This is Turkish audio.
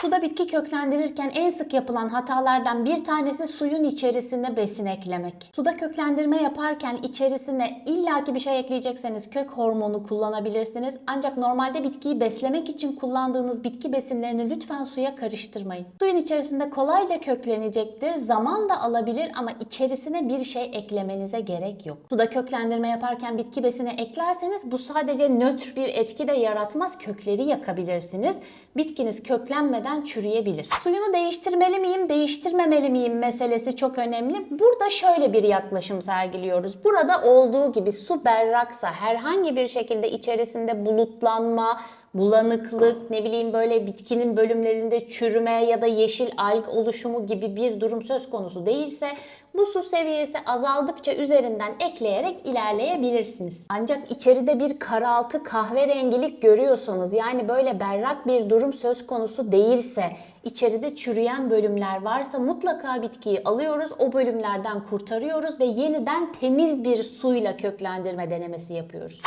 Suda bitki köklendirirken en sık yapılan hatalardan bir tanesi suyun içerisine besin eklemek. Suda köklendirme yaparken içerisine illaki bir şey ekleyecekseniz kök hormonu kullanabilirsiniz. Ancak normalde bitkiyi beslemek için kullandığınız bitki besinlerini lütfen suya karıştırmayın. Suyun içerisinde kolayca köklenecektir. Zaman da alabilir ama içerisine bir şey eklemenize gerek yok. Suda köklendirme yaparken bitki besini eklerseniz bu sadece nötr bir etki de yaratmaz. Kökleri yakabilirsiniz. Bitkiniz köklenmeden çürüyebilir. Suyunu değiştirmeli miyim, değiştirmemeli miyim meselesi çok önemli. Burada şöyle bir yaklaşım sergiliyoruz. Burada olduğu gibi su berraksa herhangi bir şekilde içerisinde bulutlanma, bulanıklık, ne bileyim böyle bitkinin bölümlerinde çürüme ya da yeşil alg oluşumu gibi bir durum söz konusu değilse bu su seviyesi azaldıkça üzerinden ekleyerek ilerleyebilirsiniz. Ancak içeride bir karaltı kahverengilik görüyorsanız yani böyle berrak bir durum söz konusu değilse içeride çürüyen bölümler varsa mutlaka bitkiyi alıyoruz, o bölümlerden kurtarıyoruz ve yeniden temiz bir suyla köklendirme denemesi yapıyoruz.